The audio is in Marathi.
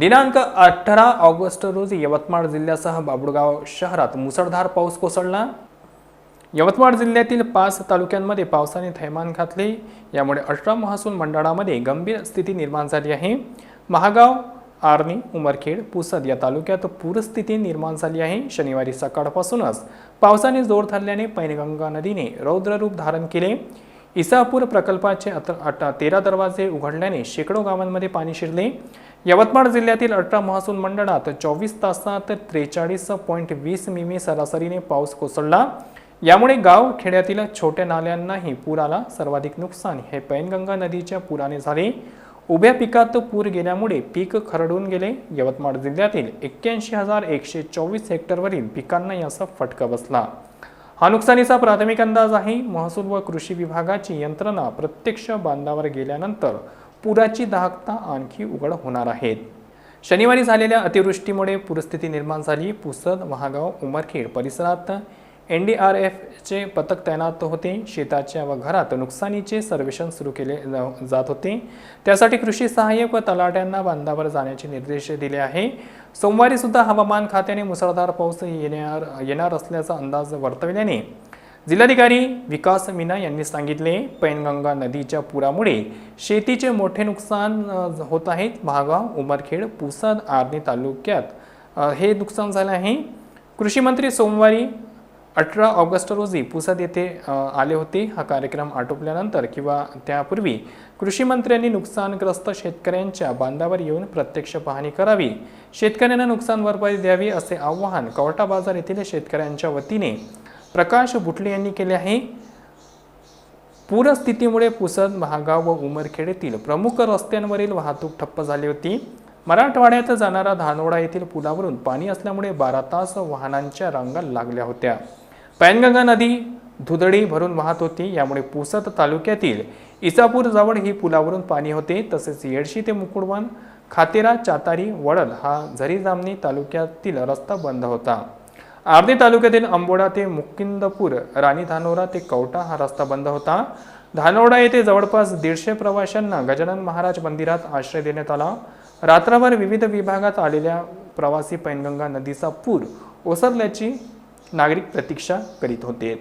दिनांक अठरा ऑगस्ट रोजी यवतमाळ जिल्ह्यासह बाबुळगाव शहरात मुसळधार पाऊस कोसळला. यवतमाळ जिल्ह्यातील पाच तालुक्यांमध्ये पावसाने थैमान घातले. यामुळे अठरा महसूल मंडळामध्ये गंभीर स्थिती निर्माण झाली आहे. महागाव आर्णी उमरखेड पुसद या तालुक्यात पूरस्थिती निर्माण झाली आहे. शनिवारी सकाळपासूनच पावसाने जोर धरल्याने पैनगंगा नदीने रौद्ररूप धारण केले. इसापूर प्रकल्पाचे अत तेरा दरवाजे उघडल्याने शेकडो गावांमध्ये पाणी शिरले. यवतमाळ जिल्ह्यातील अठरा महसूल मंडळात चोवीस तासात त्रेचाळीस पॉईंट वीस मिमी सरासरीने पाऊस कोसळला. यामुळे गाव खेड्यातील छोट्या नाल्यांनाही पूर आला सर्वाधिक नुकसान. हे पैनगंगा नदीच्या पुराने झाले. उभ्या पिकात पूर गेल्यामुळे पीक खरडून गेले. यवतमाळ जिल्ह्यातील एक्क्याऐंशी हजार एकशे चोवीस हेक्टरवरील पिकांना याचा फटका बसला. हा नुकसानीचा प्राथमिक अंदाज आहे. महसूल व कृषी विभागाची यंत्रणा प्रत्यक्ष बांधावर गेल्यानंतर पुराची दाहकता आणखी उघड होणार आहेत. शनिवारी झालेल्या अतिवृष्टीमुळे पूरस्थिती निर्माण झाली. पुसद महागाव उमरखेड परिसरात एन डी आर एफचे पथक तैनात होते. शेताच्या व घरात नुकसानीचे सर्वेक्षण सुरू केले जा- जात होते. त्यासाठी कृषी सहाय्यक व तलाट्यांना बांधावर जाण्याचे निर्देश दिले आहे. सोमवारी सुद्धा हवामान खात्याने मुसळधार पाऊस येणार येणार असल्याचा अंदाज वर्तविल्याने जिल्हाधिकारी विकास मीना यांनी सांगितले पैनगंगा नदीच्या पुरामुळे शेतीचे मोठे नुकसान होत आहेत. महागाव उमरखेड पुसद आर्णी तालुक्यात हे नुकसान झालं आहे. कृषी मंत्री सोमवारी अठरा ऑगस्ट रोजी पुसद येथे आले होते. हा कार्यक्रम आटोपल्यानंतर किंवा त्यापूर्वी कृषी मंत्र्यांनी नुकसानग्रस्त शेतकऱ्यांच्या बांधावर येऊन प्रत्यक्ष पाहणी करावी शेतकऱ्यांना नुकसान भरपाई द्यावी असे आवाहन कवटा बाजार येथील शेतकऱ्यांच्या वतीने प्रकाश बुटले यांनी केले आहे. पूरस्थितीमुळे पुसद महागाव व उमरखेड येथील प्रमुख रस्त्यांवरील वाहतूक ठप्प झाली होती. मराठवाड्यात जाणारा धानोडा येथील पुलावरून पाणी असल्यामुळे बारा तास वाहनांच्या रांगा लागल्या होत्या. पैनगंगा नदी धुदडी भरून वाहत होती यामुळे पुसद तालुक्यातील इसापूर जवळ ही पुलावरून पाणी होते. तसेच येडशी ते मुकुडवन खातेरा चातारी वडल हा झरी जामणी तालुक्यातील रस्ता बंद होता. आर्णी तालुक्यातील अंबोडा ते मुकिंदपूर राणी धानोरा ते कवटा हा रस्ता बंद होता. धानोडा येथे जवळपास दीडशे प्रवाशांना गजानन महाराज मंदिरात आश्रय देण्यात आला. रात्रभर विविध विभागात आलेल्या प्रवासी पैनगंगा नदीचा पूर ओसरल्याची नागरिक प्रतीक्षा करीत होते.